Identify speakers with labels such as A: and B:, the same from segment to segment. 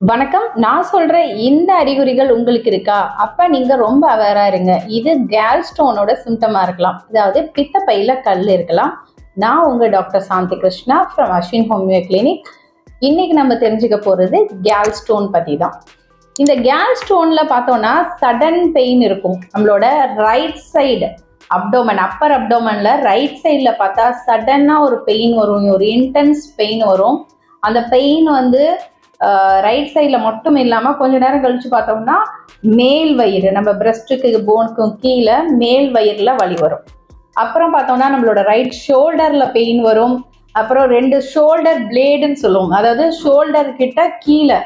A: வணக்கம். நான் சொல்ற இந்த அறிகுறிகள் உங்களுக்கு இருக்கா? அப்ப நீங்க ரொம்ப அவேரா இருங்க. இது கேல் ஸ்டோனோட சிம்டமா இருக்கலாம். அதாவது பித்தப்பையில கல் இருக்கலாம். நான் உங்க doctor Shanthi Krishna from Ashwin homeo clinic இன்னைக்கு நம்ம தெரிஞ்சுக்க போறது கேல் ஸ்டோன் பத்தி தான். இந்த கேல் ஸ்டோன்ல பார்த்தோம்னா சடன் பெயின் இருக்கும். நம்மளோட ரைட் சைடு அப்டோமன் அப்பர் அப்டோமன்ல ரைட் சைடில் பார்த்தா சடனாக ஒரு பெயின் வரும். ஒரு இன்டென்ஸ் பெயின் வரும். அந்த பெயின் வந்து ரைட் சைடில் மட்டும் இல்லாமல் கொஞ்ச நேரம் கழிச்சு பார்த்தோம்னா மேல் வயிறு நம்ம பிரஸ்ட்டுக்கு போனுக்கும் கீழே மேல் வயிறில் வலி வரும். அப்புறம் பார்த்தோம்னா நம்மளோட ரைட் ஷோல்டரில் பெயின் வரும். அப்புறம் ரெண்டு ஷோல்டர் பிளேடுன்னு சொல்லுவோம். அதாவது ஷோல்டர் கிட்ட கீழே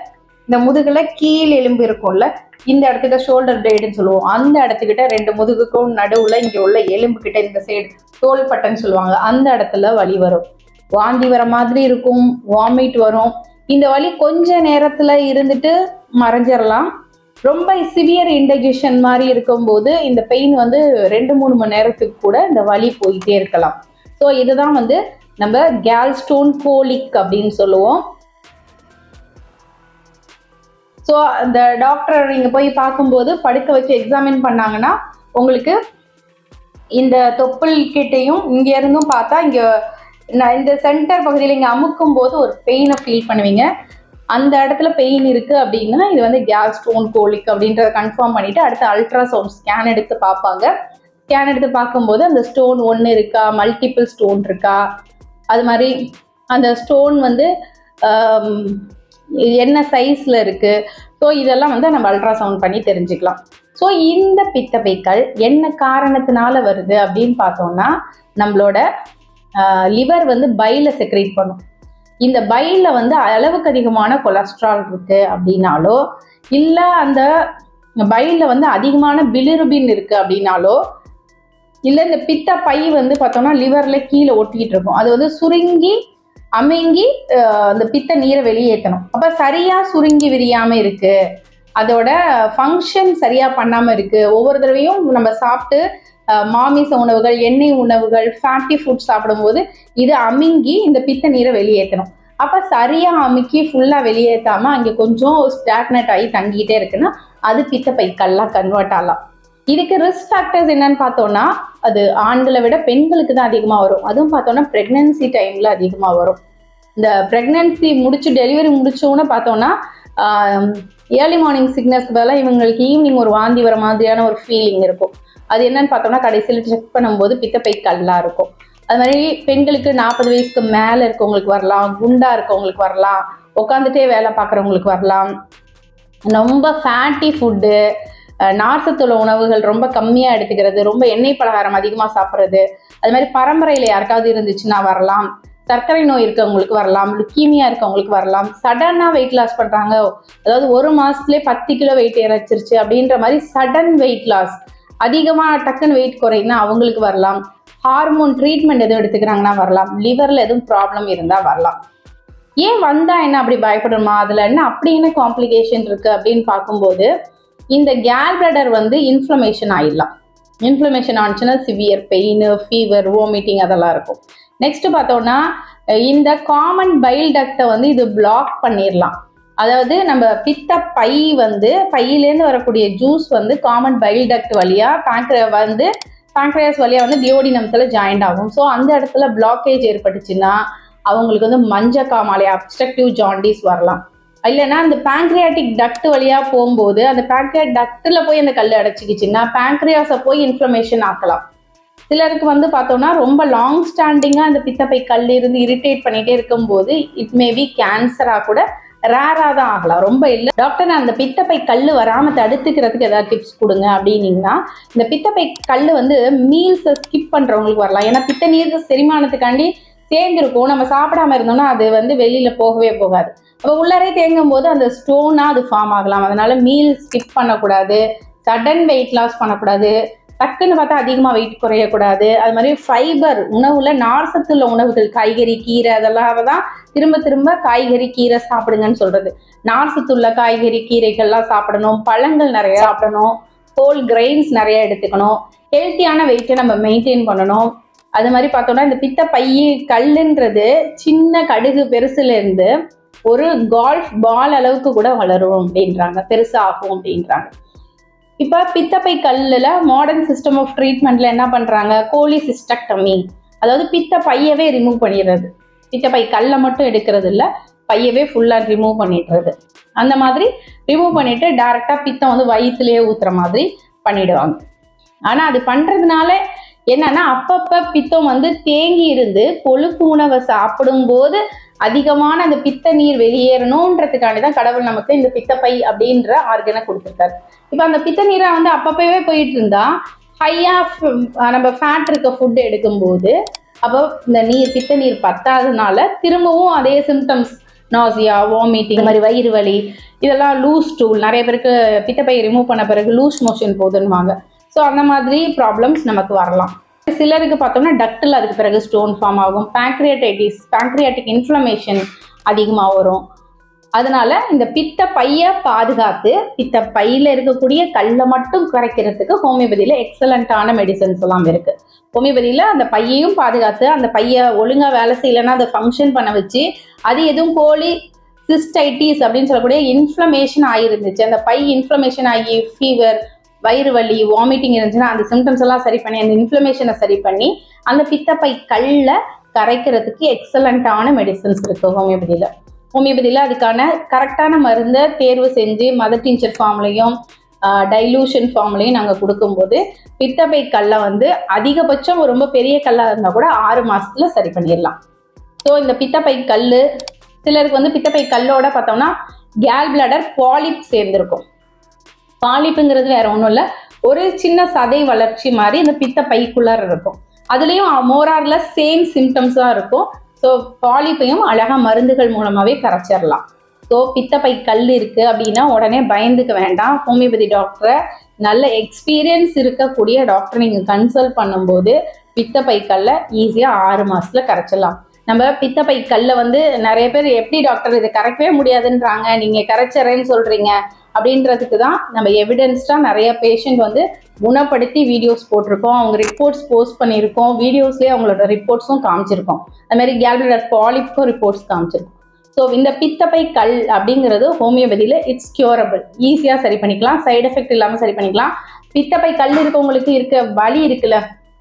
A: இந்த முதுகுல கீழ் எலும்பு இருக்கும்ல இந்த இடத்துக்கிட்ட ஷோல்டர் பிளேடுன்னு சொல்லுவோம். அந்த இடத்துக்கிட்ட ரெண்டு முதுகுக்கும் நடுவுல இங்க உள்ள எலும்பு கிட்ட இந்த சைடு தோல் பட்டைன்னு சொல்லுவாங்க. அந்த இடத்துல வலி வரும். வாந்தி வர மாதிரி இருக்கும் வாமிட் வரும். இந்த வலி கொஞ்ச நேரத்துல இருந்துட்டு மறைஞ்சிடலாம் ரொம்ப சிவியர் இன்டைஜஷன் மாதிரி இருக்கும்போது இந்த பெயின் வந்து ரெண்டு மூணு மணி நேரத்துக்கு கூட இந்த வலி போயிட்டே இருக்கலாம். ஸோ இதுதான் வந்து நம்ம கேல்ஸ்டோன் கோலிக் அப்படின்னு சொல்லுவோம். ஸோ அந்த டாக்டர் நீங்கள் போய் பார்க்கும்போது படுக்க வச்சு எக்ஸாமின் பண்ணாங்கன்னா உங்களுக்கு இந்த தொப்புள் கிட்டேயும் இங்கே இருந்தும் பார்த்தா இங்கே நான் இந்த சென்டர் பகுதியில் இங்கே அமுக்கும் போது ஒரு பெயினை ஃபீல் பண்ணுவீங்க. அந்த இடத்துல பெயின் இருக்குது அப்படின்னா இது வந்து கேஸ் ஸ்டோன் கோலிக் அப்படின்றத கன்ஃபார்ம் பண்ணிவிட்டு அடுத்து அல்ட்ராசவுண்ட் ஸ்கேன் எடுத்து பார்ப்பாங்க. ஸ்கேன் எடுத்து பார்க்கும்போது அந்த ஸ்டோன் ஒன்று இருக்கா? மல்டிபிள் ஸ்டோன் இருக்கா? அது மாதிரி அந்த ஸ்டோன் வந்து என்ன சைஸில் இருக்குது ஸோ இதெல்லாம் வந்து நம்ம அல்ட்ராசவுண்ட் பண்ணி தெரிஞ்சுக்கலாம். ஸோ இந்த பித்தப்பைக்கள் என்ன காரணத்தினால வருது அப்படின்னு பார்த்தோம்னா நம்மளோட லிவர் வந்து பைல செக்ரேட் பண்ணும். இந்த பைல வந்து அளவுக்கு அதிகமான கொலஸ்ட்ரால் இருக்கு அப்படின்னாலோ இல்லை அந்த பைல வந்து அதிகமான பிலிருபின் இருக்கு அப்படின்னாலோ இல்லை இந்த பித்த பை வந்து பார்த்தோம்னா லிவர்ல கீழே ஒட்டிக்கிட்டு இருக்கும். அது வந்து சுருங்கி அமைங்கி அந்த பித்த நீரை வெளியேற்றணும். அப்போ சரியா சுருங்கி விரியாம இருக்கு. அதோட ஃபங்க்ஷன் சரியா பண்ணாம இருக்கு. ஒவ்வொரு தடவையும் நம்ம சாப்பிட்டு மாமிச உணவுகள் எண்ணெய் உணவுகள் ஃபேட்டி ஃபுட் சாப்பிடும்போது இது அமுங்கி இந்த பித்த நீரை வெளியேற்றணும் அப்போ சரியாக அமுக்கி ஃபுல்லாக வெளியேற்றாமல் அங்கே கொஞ்சம் ஸ்டாக்னட் ஆகி தங்கிட்டே இருக்குன்னா அது பித்தப்பை பைக்கெல்லாம் கன்வெர்ட் ஆகலாம். இதுக்கு ரிஸ்க் ஃபேக்டர்ஸ் என்னன்னு பார்த்தோம்னா அது ஆண்களை விட பெண்களுக்கு தான் அதிகமாக வரும். அதுவும் பார்த்தோம்னா ப்ரெக்னென்சி டைமில் அதிகமாக வரும். இந்த ப்ரெக்னென்சி முடிச்சு டெலிவரி முடிச்சோன்னு பார்த்தோம்னா ஏர்லி மார்னிங் சிக்னஸ் பதிலாக இவங்களுக்கு ஈவினிங் ஒரு வாந்தி வர மாதிரியான ஒரு ஃபீலிங் இருக்கும். அது என்னன்னு பார்த்தோம்னா கடைசியில் செக் பண்ணும்போது பித்தப்பை கல்லாக இருக்கும். அது மாதிரி பெண்களுக்கு நாற்பது வயசுக்கு மேலே இருக்கவங்களுக்கு வரலாம் குண்டா இருக்கவங்களுக்கு வரலாம் உட்காந்துட்டே வேலை பார்க்குறவங்களுக்கு வரலாம். ரொம்ப ஃபேட்டி ஃபுட்டு நார்சத்துள்ள உணவுகள் ரொம்ப கம்மியாக எடுத்துக்கிறது ரொம்ப எண்ணெய் பலகாரம் அதிகமாக சாப்பிட்றது. அது மாதிரி பரம்பரையில் யாருக்காவது இருந்துச்சுன்னா வரலாம். சர்க்கரை நோய் இருக்கவங்களுக்கு வரலாம் லுக்கீமியா இருக்கவங்களுக்கு வரலாம். சடனாக வெயிட் லாஸ் பண்ணுறாங்க அதாவது ஒரு மாதத்துலேயே பத்து கிலோ வெயிட் இறச்சிருச்சு அப்படின்ற மாதிரி சடன் வெயிட் லாஸ் அதிகமாக டக்குன்னு வெயிட் குறையினா அவங்களுக்கு வரலாம். ஹார்மோன் ட்ரீட்மெண்ட் எதுவும் எடுத்துக்கிறாங்கன்னா வரலாம். லிவரில் எதுவும் ப்ராப்ளம் இருந்தால் வரலாம். ஏன் வந்தால் என்ன அப்படி பயப்படணுமா? அதில் என்ன அப்படி என்ன காம்ப்ளிகேஷன் இருக்கு அப்படின்னு பார்க்கும்போது இந்த கேல் பிளடர் வந்து இன்ஃப்ளமேஷன் ஆயிடலாம். இன்ஃப்ளமேஷன் ஆனிச்சுன்னா சிவியர் பெயின் ஃபீவர் வாமிட்டிங் அதெல்லாம் இருக்கும். நெக்ஸ்ட் பார்த்தோம்னா இந்த காமன் பைல் டக்டை வந்து இது பிளாக் பண்ணிடலாம் அதாவது நம்ம பித்த பை வந்து பையிலேருந்து வரக்கூடிய ஜூஸ் வந்து காமன் பைல் டக்ட் வழியா பேங்க்ர வந்து பேங்க்ரியாஸ் வழியா வந்து டியோடினம்ஸில் ஜாயிண்ட் ஆகும். ஸோ அந்த இடத்துல பிளாக்கேஜ் ஏற்பட்டுச்சுன்னா அவங்களுக்கு வந்து மஞ்ச காமாலை அப்ஸ்ட்ரக்டிவ் ஜாண்டிஸ் வரலாம். இல்லைன்னா அந்த பேங்க்ரியாட்டிக் டக்ட் வழியாக போகும்போது அந்த பேங்க்ரியாட் டக்டில் போய் அந்த கல் அடைச்சிக்கிச்சுன்னா பேங்க்ரியாஸை போய் இன்ஃப்ளமேஷன் ஆக்கலாம். சிலருக்கு வந்து பார்த்தோம்னா ரொம்ப லாங் ஸ்டாண்டிங்காக அந்த பித்தப்பை கல் இருந்து இரிட்டேட் பண்ணிகிட்டே இருக்கும்போது இட் மே பி கேன்சராக கூட ரேராக தான் ஆகலாம். ரொம்ப இல்லை. டாக்டர் நான் அந்த பித்தப்பை கல் வராமல் தடுத்துக்கிறதுக்கு ஏதாவது டிப்ஸ் கொடுங்க அப்படின்னீங்கன்னா இந்த பித்தப்பை கல் வந்து மீல்ஸை ஸ்கிப் பண்ணுறவங்களுக்கு வரலாம். ஏன்னா பித்த நீர் செரிமானத்துக்காண்டி தேங்கிருக்கும். நம்ம சாப்பிடாம இருந்தோம்னா அது வந்து வெளியில் போகவே போகாது. அப்போ உள்ளரே தேங்கும் போது அந்த ஸ்டோனாக அது ஃபார்ம் ஆகலாம். அதனால மீல் ஸ்கிப் பண்ணக்கூடாது. சடன் வெயிட் லாஸ் பண்ணக்கூடாது. டக்குன்னு பார்த்தா அதிகமாக வெயிட் குறையக்கூடாது. அது மாதிரி ஃபைபர் உணவில் நார்சத்துள்ள உணவுகள் காய்கறி கீரை அதெல்லாம் தான் திரும்ப திரும்ப காய்கறி கீரை சாப்பிடுங்கன்னு சொல்றது. நார்சத்துள்ள காய்கறி கீரைகள்லாம் சாப்பிடணும். பழங்கள் நிறைய சாப்பிடணும். ஹோல் கிரெயின்ஸ் நிறைய எடுத்துக்கணும். ஹெல்த்தியான வெயிட்டை நம்ம மெயின்டைன் பண்ணணும். அது மாதிரி பார்த்தோம்னா இந்த பித்த பைய கல்லுன்றது சின்ன கடுகு பெருசுலேருந்து ஒரு கால்ஃப் பால் அளவுக்கு கூட வளரும் அப்படின்றாங்க. பெருசாகும் அப்படின்றாங்க. இப்போ பித்தப்பை கல்லில் மாடர்ன் சிஸ்டம் ஆஃப் ட்ரீட்மெண்ட்டில் என்ன பண்ணுறாங்க கோலி சிஸ்டக்டமி அதாவது பித்த பையவே ரிமூவ் பண்ணிடுறது. பித்தப்பை கல்லை மட்டும் எடுக்கிறது இல்லை பையவே ஃபுல்லாக ரிமூவ் பண்ணிடுறது. அந்த மாதிரி ரிமூவ் பண்ணிவிட்டு டேரெக்டாக பித்தம் வந்து வயிற்றுலேயே ஊத்துற மாதிரி பண்ணிடுவாங்க. ஆனால் அது பண்ணுறதுனால என்னன்னா அப்பப்போ பித்தம் வந்து தேங்கி இருந்து கொழுப்பு உணவை சாப்பிடும்போது அதிகமான அந்த பித்த நீர் வெளியேறணுன்றதுக்காண்டி தான் கடவுள் நமக்கு இந்த பித்தப்பை அப்படின்ற ஆர்கனை கொடுத்துருக்காரு. இப்போ அந்த பித்த நீரை வந்து அப்பப்பவே போயிட்டு இருந்தா ஹையா நம்ம ஃபேட் இருக்க ஃபுட் எடுக்கும்போது அப்போ இந்த நீர் பித்த நீர் பத்தாதனால திரும்பவும் அதே சிம்டம்ஸ் நாசியா வாமிட்டிங் இந்த மாதிரி வயிறு வலி இதெல்லாம் லூஸ் டூல் நிறைய பேருக்கு பித்தப்பை ரிமூவ் பண்ண பிறகு லூஸ் மோஷன் போகுதுன்னுவாங்க ஸோ அந்த மாதிரி ப்ராப்ளம்ஸ் நமக்கு வரலாம். சிலருக்கு பார்த்தோம்னா டக்டில் அதுக்கு பிறகு ஸ்டோன் ஃபார்ம் ஆகும். பேங்க்ரியாட்டைட்டிஸ் பேங்க்ரியாட்டிக் இன்ஃப்ளமேஷன் அதிகமாக வரும். அதனால இந்த பித்த பைய பாதுகாத்து பித்த பையில இருக்கக்கூடிய கல்லை மட்டும் குறைக்கிறதுக்கு ஹோமியோபதியில எக்ஸலண்ட்டான மெடிசன்ஸ் எல்லாம் இருக்கு. ஹோமியோபதியில அந்த பையையும் பாதுகாத்து அந்த பைய ஒழுங்கா வேலை செய்யலைன்னா அதை ஃபங்க்ஷன் பண்ண வச்சு அது எதுவும் கோழி சிஸ்டைட்டிஸ் அப்படின்னு சொல்லக்கூடிய இன்ஃப்ளமேஷன் ஆகிருந்துச்சு அந்த பை இன்ஃப்ளமேஷன் ஆகி ஃபீவர் வயிறு வலி வாமிட்டிங் இருந்துச்சுன்னா அந்த சிம்டம்ஸ் எல்லாம் சரி பண்ணி அந்த இன்ஃப்ளமேஷனை சரி பண்ணி அந்த பித்தப்பை கல்ல கரைக்கிறதுக்கு எக்ஸலண்ட்டான மெடிசன்ஸ் இருக்கு ஹோமியோபதியில் ஹோமியோபதியில் அதுக்கான கரெக்டான மருந்தை தேர்வு செஞ்சு மதர் டீச்சர் ஃபார்ம்லையும் டைலூஷன் ஃபார்ம்லையும் நாங்கள் கொடுக்கும்போது பித்தப்பை கல்லை வந்து அதிகபட்சம் ரொம்ப பெரிய கல்லாக இருந்தால் கூட ஆறு மாதத்தில் சரி பண்ணிடலாம். ஸோ இந்த பித்தப்பை கல் சிலருக்கு வந்து பித்தப்பை கல்லோட பார்த்தோம்னா கேல் பிளடர் பாலிப் சேர்ந்துருக்கும். பாலிப்புங்கிறது வேற ஒன்றும் இல்லை. ஒரு சின்ன சதை வளர்ச்சி மாதிரி இந்த பித்த பைக்குள்ளார இருக்கும். அதுலேயும் மோரார்ல சேம் சிம்டம்ஸ் தான் இருக்கும். ஸோ பாலிப்பையும் அழகாக மருந்துகள் மூலமாகவே கரைச்சிடலாம் ஸோ பித்தப்பை கல் இருக்குது அப்படின்னா உடனே பயந்துக்க வேண்டாம். ஹோமியோபதி டாக்டரை நல்ல எக்ஸ்பீரியன்ஸ் இருக்கக்கூடிய டாக்டர் நீங்கள் கன்சல்ட் பண்ணும்போது பித்தப்பை கல்லை ஈஸியாக ஆறு மாதத்தில் கரைச்சிடலாம் நம்ம பித்தப்பை கல்லை வந்து நிறைய பேர் எப்படி டாக்டர் இதை கரைக்கவே முடியாதுன்றாங்க. நீங்கள் கரைச்சறேன்னு சொல்கிறீங்க அப்படின்றதுக்கு தான் நம்ம எவிடென்ஸ்டாக நிறைய பேஷண்ட் வந்து குணப்படுத்தி வீடியோஸ் போட்டிருக்கோம். அவங்க ரிப்போர்ட்ஸ் போஸ்ட் பண்ணியிருக்கோம். வீடியோஸ்லேயே அவங்களோட ரிப்போர்ட்ஸும் காமிச்சிருக்கோம். அதுமாதிரி கேல்பிடர் கேல்பிளர் ரிப்போர்ட்ஸ் காமிச்சிருக்கோம். ஸோ இந்த பித்தப்பை கல் அப்படிங்கிறது ஹோமியோபதியில் இட்ஸ் கியூரபிள் ஈஸியாக சரி பண்ணிக்கலாம். சைடு எஃபெக்ட் இல்லாமல் சரி பண்ணிக்கலாம். பித்தப்பை கல் இருக்கவங்களுக்கு இருக்க வலி இருக்குல்ல?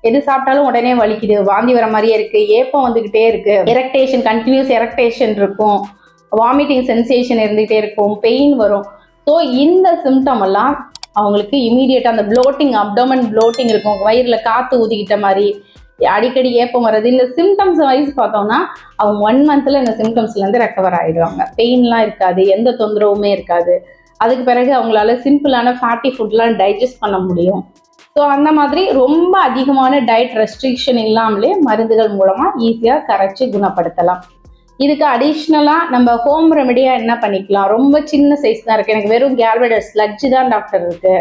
A: எது சாப்பிட்டாலும் உடனே வலிக்குது. வாந்தி வர மாதிரியே இருக்கு. ஏப்பம் வந்துக்கிட்டே இருக்குது எரக்டேஷன் கண்டினியூஸ் எரக்டேஷன் இருக்கும். வாமிட்டிங் சென்சேஷன் இருந்துகிட்டே இருக்கும். பெயின் வரும். ஸோ இந்த சிம்டம் எல்லாம் அவங்களுக்கு இமீடியட்டாக அந்த ப்ளோட்டிங் அப்டோமன் ப்ளோட்டிங் இருக்கும். வயிறில் காற்று ஊதிக்கிட்ட மாதிரி அடிக்கடி ஏப்பம் வர்றது. இந்த சிம்டம்ஸ் வைஸ் பார்த்தோம்னா அவங்க ஒன் மந்த்தில் இந்த சிம்டம்ஸ்லேருந்து ரெக்கவர் ஆகிடுவாங்க பெயின்லாம் இருக்காது எந்த தொந்தரவுமே இருக்காது. அதுக்கு பிறகு அவங்களால சிம்பிளான ஃபேட்டி ஃபுட்லாம் டைஜஸ்ட் பண்ண முடியும். ஸோ அந்த மாதிரி ரொம்ப அதிகமான டயட் ரெஸ்ட்ரிக்ஷன் இல்லாமலே மருந்துகள் மூலமாக ஈஸியாக கரைச்சி குணப்படுத்தலாம். இதுக்கு அடிஷ்னலாக நம்ம ஹோம் ரெமெடியாக என்ன பண்ணிக்கலாம்? ரொம்ப சின்ன சைஸ் தான் இருக்குது எனக்கு வெறும் கேல்பிளடர் ஸ்லட்ஜு தான் டாக்டர் இருக்குது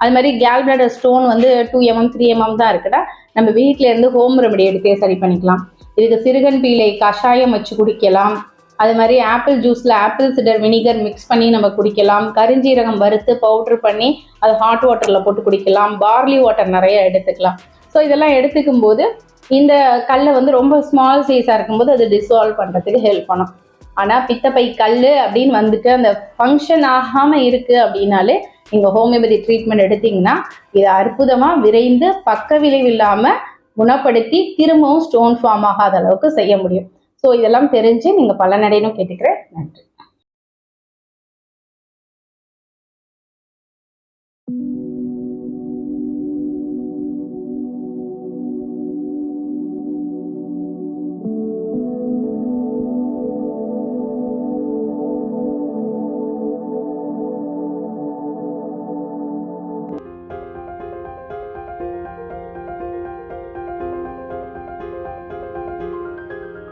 A: அது மாதிரி கேல்பிளடர் ஸ்டோன் வந்து டூ எம்எம் த்ரீ எம்எம் தான் இருக்குன்னா நம்ம வீட்டிலேருந்து ஹோம் ரெமெடி எடுத்தே சரி பண்ணிக்கலாம். இதுக்கு சிறுகன் பீலை கஷாயம் வச்சு குடிக்கலாம். அது மாதிரி ஆப்பிள் ஜூஸில் ஆப்பிள் சிடர் வினிகர் மிக்ஸ் பண்ணி நம்ம குடிக்கலாம். கரிஞ்சீரகம் வறுத்து பவுட்ரு பண்ணி அது ஹாட் வாட்டரில் போட்டு குடிக்கலாம். பார்லி வாட்டர் நிறைய எடுத்துக்கலாம். ஸோ இதெல்லாம் எடுத்துக்கும் போது இந்த கல்லை வந்து ரொம்ப ஸ்மால் சைஸாக இருக்கும்போது அது டிசால்வ் பண்ணுறதுக்கு ஹெல்ப் பண்ணும். ஆனால் பித்தப்பை கல் அப்படின்னு வந்துட்டு அந்த ஃபங்க்ஷன் ஆகாமல் இருக்குது அப்படின்னாலே நீங்கள் ஹோமியோபதி ட்ரீட்மெண்ட் எடுத்தீங்கன்னா இதை அற்புதமாக விரைந்து பக்க விளைவு இல்லாமல் குணப்படுத்தி திரும்பவும் ஸ்டோன் ஃபார்ம் ஆகாத அளவுக்கு செய்ய முடியும். ஸோ இதெல்லாம் தெரிஞ்சு நீங்கள் பலனடையணும் கேட்டுக்கிறேன். நன்றி.